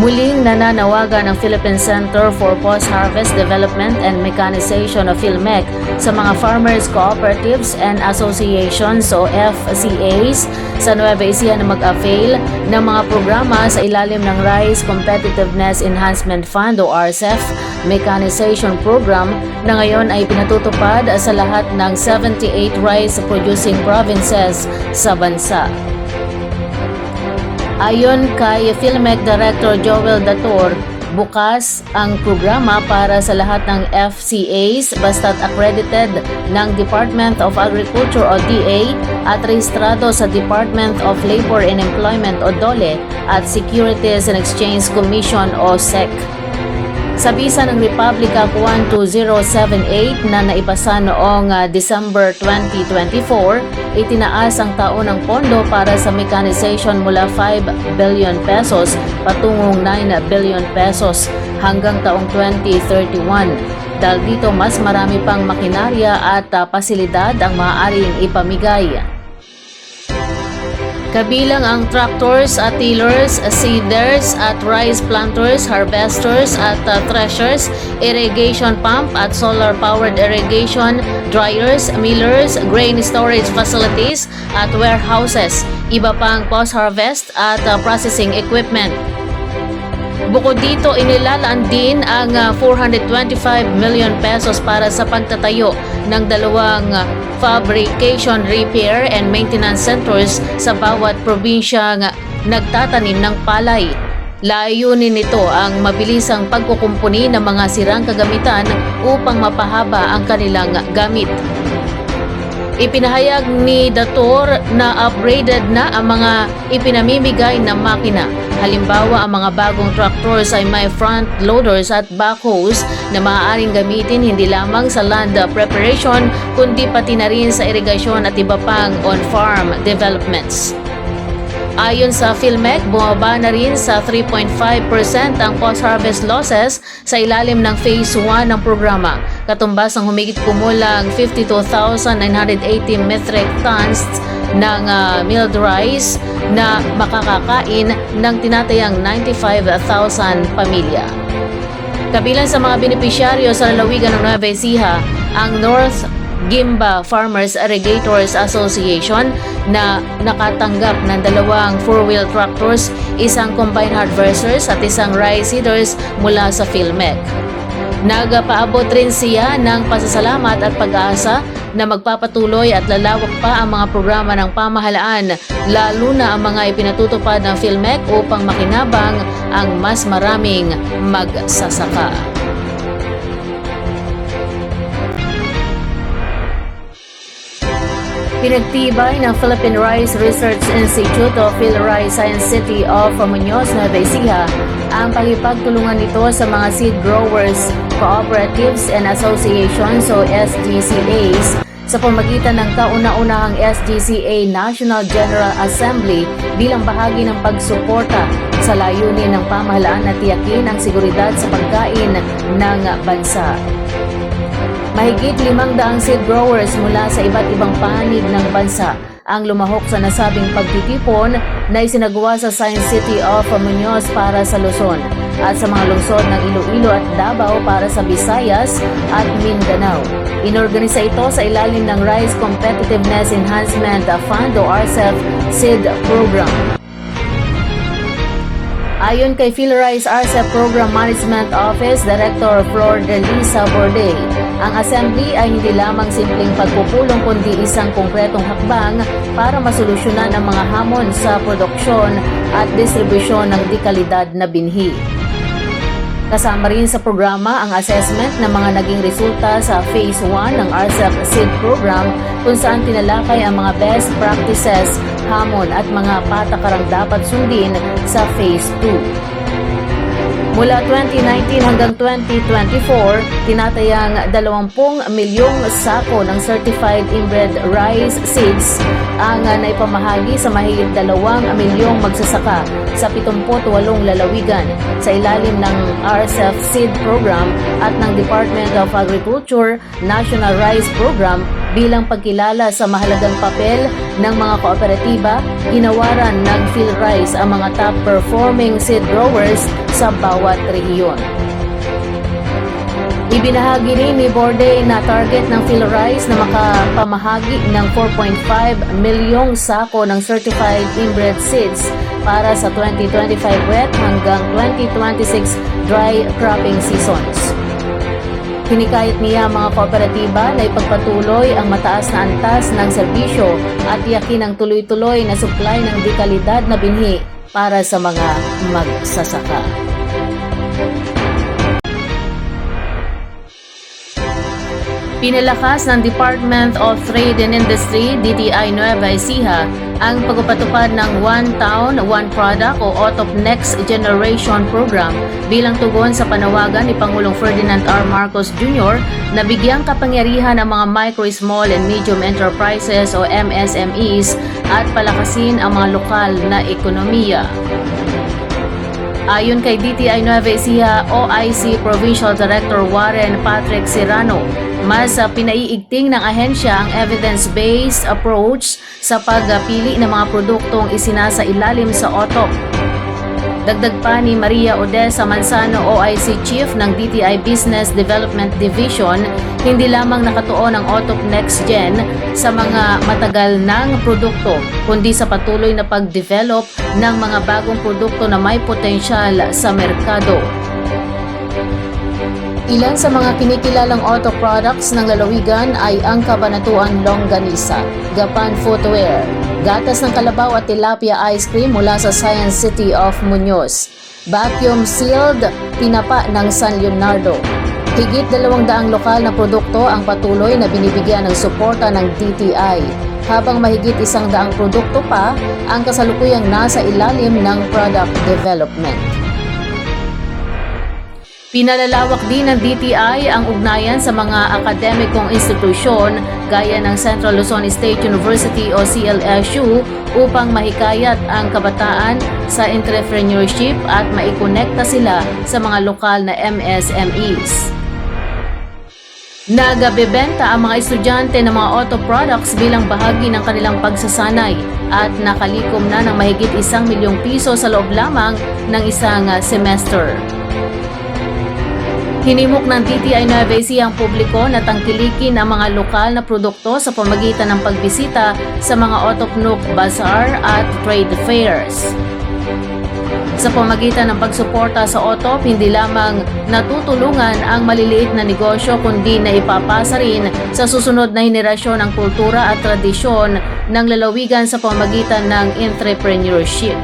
Muling nananawagan ng Philippine Center for Post-Harvest Development and Mechanization of PhilMec sa mga farmers cooperatives and associations o FCAs sa Nueva Ecija na mag-avail ng mga programa sa ilalim ng Rice Competitiveness Enhancement Fund o RCEF Mechanization Program na ngayon ay pinatutupad sa lahat ng 78 rice producing provinces sa bansa. Ayon kay PhilMec Director Joel Dator, bukas ang programa para sa lahat ng FCAs basta't accredited ng Department of Agriculture o DA at rehistrado sa Department of Labor and Employment o DOLE at Securities and Exchange Commission o SEC. Sa bisa ng Republica 12078 na naipasa noong ah, December 2024, itinaas ang taonang pondo para sa mechanization mula 5 billion pesos patungong 9 billion pesos hanggang taong 2031. Dahil dito mas marami pang makinarya at ah, pasilidad ang maaaring ipamigay. Kabilang ang tractors at tillers, seeders at rice planters, harvesters at uh, threshers, irrigation pump at solar-powered irrigation, dryers, millers, grain storage facilities at warehouses, iba pang post-harvest at uh, processing equipment. Bukod dito, inilalaan din ang ah, 425 million pesos para sa pagtatayo ng dalawang fabrication, repair and maintenance centers sa bawat probinsyang ah, nagtatanim ng palay. Layunin nito ang mabilisang pagkukumpuni ng mga sirang kagamitan upang mapahaba ang kanilang gamit. Ipinahayag ni Dator na upgraded na ang mga ipinamimigay na makina. Halimbawa, ang mga bagong tractors ay may front loaders at backhoes na maaaring gamitin hindi lamang sa land preparation kundi pati na rin sa irigasyon at iba pang on-farm developments. Ayon sa PhilMec, bumaba na rin sa 3.5% ang post-harvest losses sa ilalim ng Phase 1 ng programa, katumbas ng humigit kumulang 52,980 metric tons ng ah, milled rice na makakakain ng tinatayang 95,000 pamilya. Kabilang sa mga benepisyaryo sa lalawigan ng Nueva Ecija, ang North Gimba Farmers Irrigators Association na nakatanggap ng dalawang four-wheel tractors, isang combine harvesters at isang rice seeders mula sa PhilMec. Nagapaabot rin siya ng pasasalamat at pag-asa na magpapatuloy at lalawak pa ang mga programa ng pamahalaan, lalo na ang mga ipinatutupad ng PhilMec upang makinabang ang mas maraming magsasaka. Pinagtibay ng Philippine Rice Research Institute o PhilRice Science City of Muñoz, Nueva Ecija ang pagipagtulungan nito sa mga seed growers, cooperatives and associations o SGCAs sa pamagitan ng kauna-unahang SGCA National General Assembly bilang bahagi ng pagsuporta sa layunin ng pamahalaan na tiyakin ang seguridad sa pagkain ng bansa. Mahigit limang daang seed growers mula sa iba't ibang panig ng bansa ang lumahok sa nasabing pagtitipon na isinagawa sa Science City of Muñoz para sa Luzon at sa mga lungsod ng Iloilo at Davao para sa Visayas at Mindanao. Inorganisa ito sa ilalim ng Rice Competitiveness Enhancement Fund o RCEF SEED Program. Ayon kay PhilRice RCEP Program Management Office Director Flor de Lisa Borde, ang assembly ay hindi lamang simpleng pagpupulong kundi isang konkretong hakbang para masolusyonan ang mga hamon sa produksyon at distribusyon ng dikalidad na binhi. Kasama rin sa programa ang assessment ng mga naging resulta sa Phase 1 ng RCEP SEED Program kung saan tinalakay ang mga best practices, hamon at mga patakarang dapat sundin sa Phase 2. Mula 2019 hanggang 2024, tinatayang 20 milyong sako ng certified inbred rice seeds ang naipamahagi sa mahigit 2 milyong magsasaka sa 78 lalawigan sa ilalim ng RCEF Seed Program at ng Department of Agriculture National Rice Program bilang pagkilala sa mahalagang papel ng mga kooperatiba, ginawaran ng PhilRice ang mga top performing seed growers sa bawat rehiyon. Ibinahagi rin ni Borde na target ng PhilRice na makapamahagi ng 4.5 milyong sako ng certified inbred seeds para sa 2025 wet hanggang 2026 dry cropping seasons. Hinikayat niya ang mga kooperatiba na ipagpatuloy ang mataas na antas ng serbisyo at tiyakin ang tuloy-tuloy na supply ng dekalidad na binhi para sa mga magsasaka. Pinalakas ng Department of Trade and Industry, DTI Nueva Ecija, ang pagpapatupad ng One Town, One Product o OTOP Next Generation Program bilang tugon sa panawagan ni Pangulong Ferdinand R. Marcos Jr. na bigyang kapangyarihan ang mga micro, small and medium enterprises o MSMEs at palakasin ang mga lokal na ekonomiya. Ayon kay DTI Nueva Ecija OIC Provincial Director Warren Patrick Serrano, mas uh, pinaiigting ng ahensya ang evidence-based approach sa pagpili ng mga produktong isinasa ilalim sa OTOP. Dagdag pa ni Maria Odessa Manzano OIC Chief ng DTI Business Development Division, hindi lamang nakatuon ang OTOP Next Gen sa mga matagal ng produkto, kundi sa patuloy na pag-develop ng mga bagong produkto na may potensyal sa merkado. Ilan sa mga kinikilalang auto products ng lalawigan ay ang Kabanatuan Longganisa, Gapan Footwear, gatas ng kalabaw at tilapia ice cream mula sa Science City of Muñoz, vacuum sealed tinapa ng San Leonardo. Higit dalawang daang lokal na produkto ang patuloy na binibigyan ng suporta ng DTI, habang mahigit isang daang produkto pa ang kasalukuyang nasa ilalim ng product development. Pinalalawak din ng DTI ang ugnayan sa mga akademikong institusyon gaya ng Central Luzon State University o CLSU upang mahikayat ang kabataan sa entrepreneurship at maikonekta sila sa mga lokal na MSMEs. Nagabebenta ang mga estudyante ng mga auto products bilang bahagi ng kanilang pagsasanay at nakalikom na ng mahigit isang milyong piso sa loob lamang ng isang semester. Hinimok ng DTI Nueva Ecija ang publiko na tangkilikin ang mga lokal na produkto sa pamagitan ng pagbisita sa mga Otopnuk Bazaar at trade fairs. Sa pamagitan ng pagsuporta sa OTOP, hindi lamang natutulungan ang maliliit na negosyo kundi na ipapasa rin sa susunod na henerasyon ang kultura at tradisyon ng lalawigan sa pamagitan ng entrepreneurship.